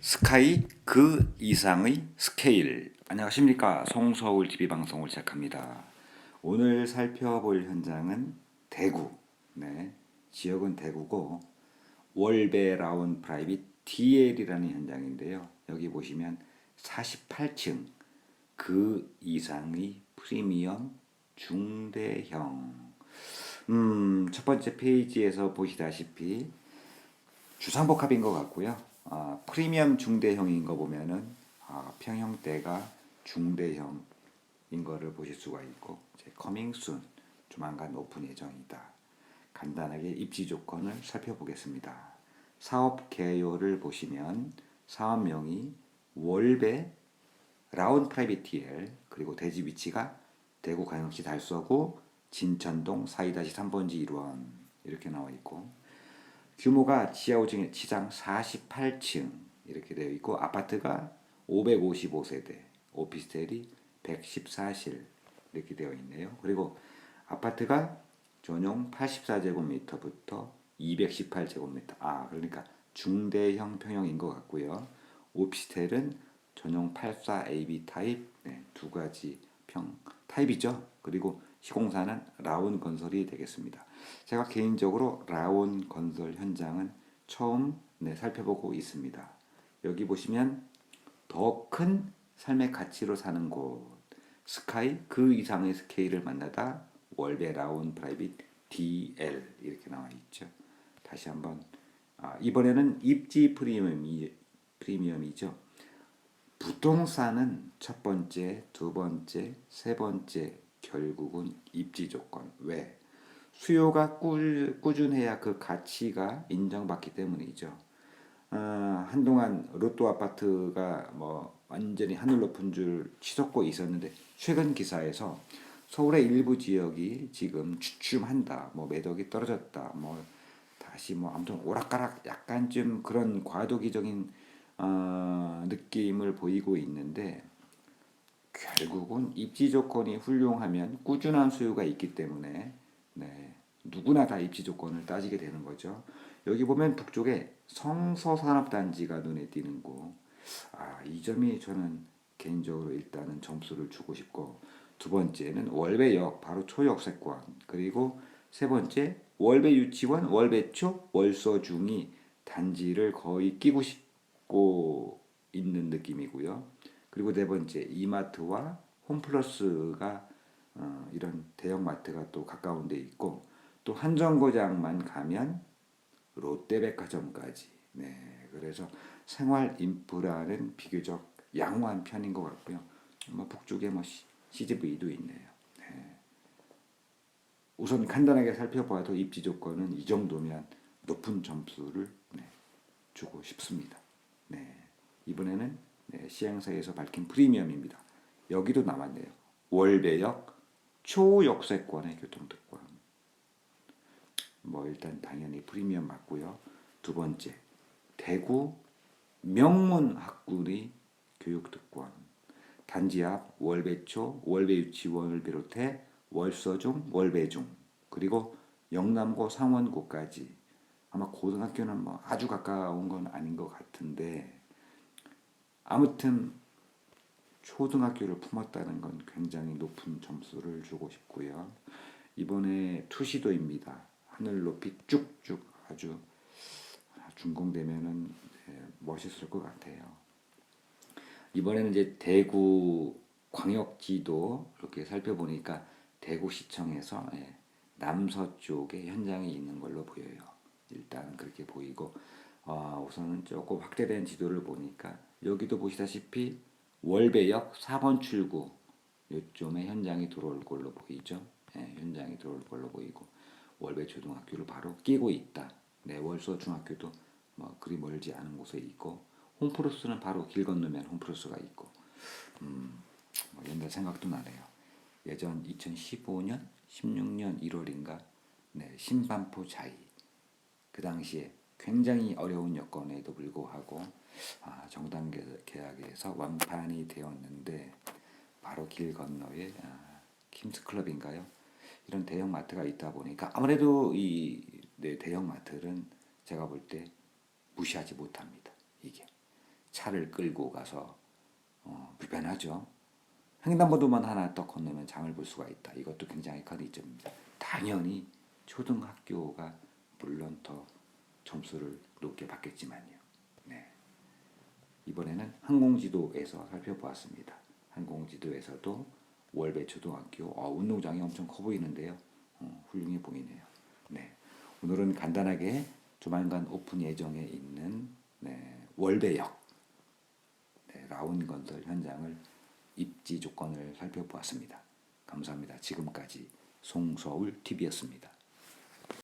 스카이 그 이상의 스케일. 안녕하십니까. 송서울 TV 방송을 시작합니다. 오늘 살펴볼 현장은 대구. 네. 지역은 대구고 월베라운 프라이빗 DL이라는 현장인데요. 여기 보시면 48층 그 이상의 프리미엄 중대형. 음, 첫 번째 페이지에서 보시다시피 주상복합인 것 같고요. 아, 프리미엄 중대형인 거 보면은 아, 평형대가 중대형인 거를 보실 수가 있고 이제 커밍 순 조만간 오픈 예정이다. 간단하게 입지 조건을 살펴보겠습니다. 사업 개요를 보시면 사업명이 월배 라운 프라이빗 TL 그리고 대지 위치가 대구 광역시 달서구 진천동 4-3번지 1원 이렇게 나와 있고 규모가 지하 5층에 지상 48층 이렇게 되어 있고 아파트가 555세대, 오피스텔이 114실 이렇게 되어 있네요. 그리고 아파트가 전용 84제곱미터부터 218제곱미터. 아, 그러니까 중대형 평형인 것 같고요. 오피스텔은 전용 84AB 타입 네, 두 가지 평 타입이죠. 그리고 시공사는 라운 건설이 되겠습니다. 제가 개인적으로 라온 건설 현장은 처음 네, 살펴보고 있습니다. 여기 보시면 더 큰 삶의 가치로 사는 곳 스카이 그 이상의 스케일을 만나다 월베 라온 프라이빗 DL 이렇게 나와 있죠. 다시 한번 아, 이번에는 입지 프리미엄이 프리미엄이죠. 부동산은 첫 번째, 두 번째, 세 번째 결국은 입지 조건 왜 수요가 꾸, 꾸준해야 그 가치가 인정받기 때문이죠. 어, 한동안 로또 아파트가 뭐 완전히 하늘 높은 줄 치솟고 있었는데 최근 기사에서 서울의 일부 지역이 지금 주춤한다, 뭐 매덕이 떨어졌다, 뭐 다시 뭐 아무튼 오락가락 약간 좀 그런 과도기적인 어, 느낌을 보이고 있는데 결국은 입지 조건이 훌륭하면 꾸준한 수요가 있기 때문에 네, 누구나 다 입지 조건을 따지게 되는 거죠. 여기 보면 북쪽에 성서산업단지가 눈에 띄는 곳. 아, 이 점이 저는 개인적으로 일단은 점수를 주고 싶고 두 번째는 월배역 바로 초역세권 그리고 세 번째 월배 유치원 월배초 월서중이 단지를 거의 끼고 싶고 있는 느낌이고요. 그리고 네 번째 이마트와 홈플러스가 어, 이런 대형 마트가 또 가까운 데 있고 또 한정거장만 가면 롯데백화점까지. 네 그래서 생활 인프라는 비교적 양호한 편인 것 같고요. 뭐 북쪽에 뭐 CGV도 있네요. 네. 우선 간단하게 살펴봐도 입지 조건은 이 정도면 높은 점수를 네, 주고 싶습니다. 네 이번에는 네, 시행사에서 밝힌 프리미엄입니다. 여기도 남았네요. 월배역 초역세권의 교통특권. 뭐 일단 당연히 프리미엄 맞고요. 두 번째 대구 명문 학군의 교육특권. 단지 앞 월배초, 월배유치원을 비롯해 월서중, 월배중 그리고 영남고 상원고까지 아마 고등학교는 뭐 아주 가까운 건 아닌 것 같은데 아무튼 초등학교를 품었다는 건 굉장히 높은 점수를 주고 싶고요. 이번에 투시도입니다. 하늘 높이 쭉쭉 아주 준공되면은 네, 멋있을 것 같아요. 이번에는 이제 대구 광역지도 이렇게 살펴보니까 대구시청에서 예, 남서쪽에 현장이 있는 걸로 보여요. 일단 그렇게 보이고 어, 우선은 조금 확대된 지도를 보니까 여기도 보시다시피 월배역 4번 출구 요점에 현장이 들어올 걸로 보이죠. 네, 현장이 들어올 걸로 보이고 월배 초등학교를 바로 끼고 있다. 네, 월서 중학교도 뭐 그리 멀지 않은 곳에 있고 홈프로스는 바로 길 건너면 홈프로스가 있고 음, 뭐 옛날 생각도 나네요. 예전 2015년, 16년 1월인가 네, 신반포 자이 그 당시에 굉장히 어려운 여건에도 불구하고 아, 정당 계약에서 완판이 되었는데 바로 길 건너에 아, 킴스 클럽인가요? 이런 대형 마트가 있다 보니까 아무래도 이 네, 대형 마트는 제가 볼 때 무시하지 못합니다. 이게 차를 끌고 가서 어, 불편하죠. 횡단보도만 하나 더 건너면 장을 볼 수가 있다. 이것도 굉장히 큰 이점입니다. 당연히 초등학교가 물론 더 점수를 높게 받겠지만요. 네. 이번에는 항공지도에서 살펴보았습니다. 항공지도에서도 월배 초등학교 어, 운동장이 엄청 커 보이는데요. 어, 훌륭해 보이네요. 네. 오늘은 간단하게 조만간 오픈 예정에 있는 네, 월배역 네, 라운 건설 현장을 입지 조건을 살펴보았습니다. 감사합니다. 지금까지 송서울 TV였습니다.